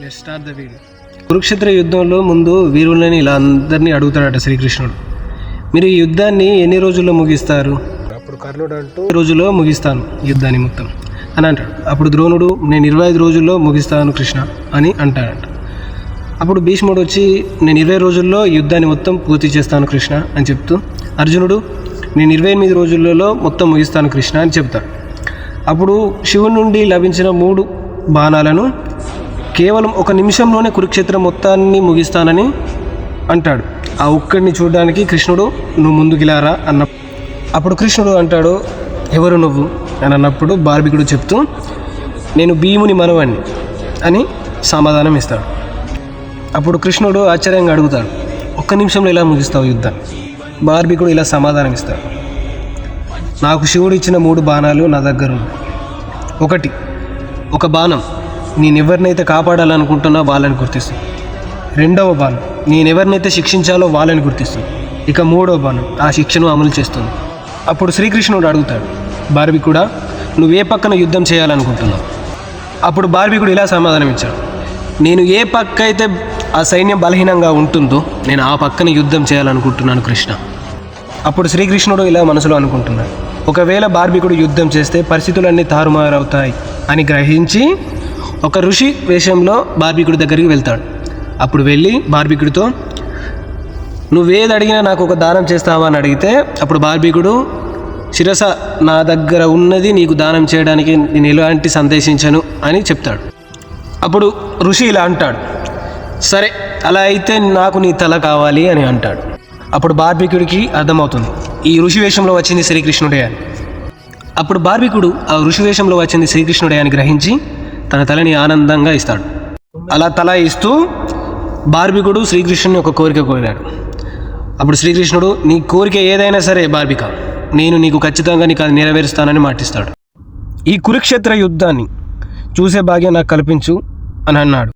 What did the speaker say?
Let start the video Kurukshetra యుద్ధంలో ముందు వీరులని ఇలా అందరినీ అడుగుతాడట శ్రీకృష్ణుడు. మీరు ఈ యుద్ధాన్ని ఎన్ని రోజుల్లో ముగిస్తారు? అప్పుడు కర్ణుడు అంటూ రోజుల్లో ముగిస్తాను యుద్ధాన్ని మొత్తం. అని అంటాడు. అప్పుడు ద్రోణుడు నేను ఇరవై ఐదు రోజుల్లో ముగిస్తాను కృష్ణ అని అంటాడంట. అప్పుడు భీష్ముడు వచ్చి నేను ఇరవై రోజుల్లో యుద్ధాన్ని మొత్తం పూర్తి చేస్తాను కృష్ణ అని చెప్తూ అర్జునుడు నేను ఇరవై ఎనిమిది రోజులలో మొత్తం ముగిస్తాను కృష్ణ అని చెప్తాడు. అప్పుడు శివుని నుండి లభించిన మూడు బాణాలను కేవలం ఒక నిమిషంలోనే కురుక్షేత్రం మొత్తాన్ని ముగిస్తానని అంటాడు. ఆ ఒక్కడిని చూడడానికి కృష్ణుడు నువ్వు ముందుకిలారా అన్న అప్పుడు కృష్ణుడు అంటాడు ఎవరు నువ్వు? అని అన్నప్పుడు బార్బికుడు చెప్తూ నేను భీముని మనవాణ్ణి అని సమాధానం ఇస్తాడు. అప్పుడు కృష్ణుడు ఆశ్చర్యంగా అడుగుతాడు ఒక్క నిమిషంలో ఇలా ముగిస్తావు యుద్ధాన్ని బార్బికుడు ఇలా సమాధానం ఇస్తాడు నాకు శివుడు ఇచ్చిన మూడు బాణాలు నా దగ్గర ఉన్నాయి ఒకటి ఒక బాణం. నేను ఎవరినైతే కాపాడాలనుకుంటున్నా వాళ్ళని గుర్తిస్తుంది రెండవ బాణం నేను ఎవరినైతే శిక్షించాలో వాళ్ళని గుర్తిస్తుంది ఇక మూడవ బాణం ఆ శిక్షను అమలు చేస్తుంది. అప్పుడు శ్రీకృష్ణుడు అడుగుతాడు బార్బికుడ నువ్వు ఏ పక్కన యుద్ధం చేయాలనుకుంటున్నావు? అప్పుడు బార్బీకుడు ఇలా సమాధానం ఇచ్చాడు నేను ఏ పక్క అయితే ఆ సైన్యం బలహీనంగా ఉంటుందో నేను ఆ పక్కన యుద్ధం చేయాలనుకుంటున్నాను కృష్ణ. అప్పుడు శ్రీకృష్ణుడు ఇలా మనసులో అనుకుంటున్నాడు ఒకవేళ బార్బికుడు యుద్ధం చేస్తే పరిస్థితులన్నీ తారుమారవుతాయి అని గ్రహించి ఒక ఋషి వేషంలో బార్బికుడి దగ్గరికి వెళ్తాడు. అప్పుడు వెళ్ళి బార్బికుడితో నువ్వేది అడిగినా నాకు ఒక దానం చేస్తావా? అని అడిగితే అప్పుడు బార్బికుడు శిరస నా దగ్గర ఉన్నది నీకు దానం చేయడానికి నేను ఎలాంటి సందేశించను? అని చెప్తాడు. అప్పుడు ఋషి ఇలా అంటాడు సరే అలా అయితే నాకు నీ తల కావాలి అని అంటాడు. అప్పుడు బార్బికుడికి అర్థమవుతుంది ఈ ఋషి వేషంలో వచ్చింది శ్రీకృష్ణుడే అని. అప్పుడు బార్బికుడు ఆ ఋషి వేషంలో వచ్చింది శ్రీకృష్ణుడే అని గ్రహించి తన తలని ఆనందంగా ఇస్తాడు. అలా తల ఇస్తూ బార్బికుడు శ్రీకృష్ణుని ఒక కోరిక కోరాడు. అప్పుడు శ్రీకృష్ణుడు నీ కోరిక ఏదైనా సరే బార్బిక నేను నీకు ఖచ్చితంగా నీకు అది నెరవేరుస్తానని మాటిస్తాడు. ఈ కురుక్షేత్ర యుద్ధాన్ని చూసే భాగ్యం నాకు కల్పించు అని అన్నాడు.